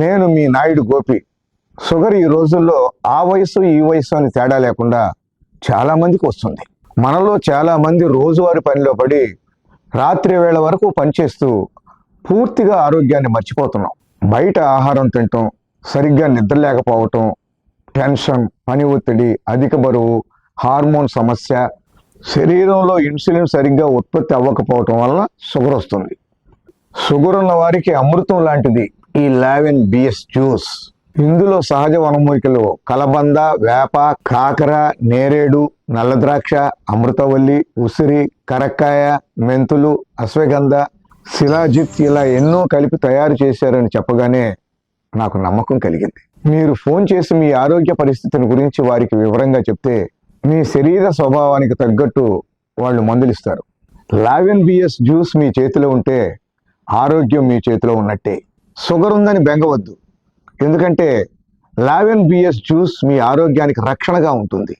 నేను మీ నాయుడు గోపి. షుగర్ ఈ రోజుల్లో ఆ వయసు ఈ వయసు అని తేడా లేకుండా చాలామందికి వస్తుంది. మనలో చాలామంది రోజువారి పనిలో పడి రాత్రి వేళ వరకు పనిచేస్తూ పూర్తిగా ఆరోగ్యాన్ని మర్చిపోతున్నాం. బయట ఆహారం తినటం సరిగ్గా నిద్ర లేకపోవటం టెన్షన్ పని ఒత్తిడి అధిక బరువు హార్మోన్ సమస్య శరీరంలో ఇన్సులిన్ సరిగ్గా ఉత్పత్తి అవ్వకపోవటం వలన షుగర్ వస్తుంది. షుగర్ ఉన్న వారికి అమృతం లాంటిది. ఈ లావెన్ బిఎస్ జ్యూస్. ఇందులో సహజ వనమూలికలు కలబంద వేప కాకర నేరేడు నల్ల ద్రాక్ష అమృతవల్లి ఉసిరి కరక్కాయ మెంతులు అశ్వగంధ శిలాజిత్ ఇలా ఎన్నో కలిపి తయారు చేశారని చెప్పగానే నాకు నమ్మకం కలిగింది. మీరు ఫోన్ చేసి మీ ఆరోగ్య పరిస్థితిని గురించి వారికి వివరంగా చెప్తే మీ శరీర స్వభావానికి తగ్గట్టు వాళ్ళు మందులిస్తారు లావెన్ బిఎస్ జ్యూస్ మీ చేతిలో ఉంటే ఆరోగ్యం మీ చేతిలో ఉన్నట్టే. షుగర్ ఉందని బెంగవద్దు. ఎందుకంటే లావెన్ బిఎస్ జ్యూస్ మీ ఆరోగ్యానికి రక్షణగా ఉంటుంది.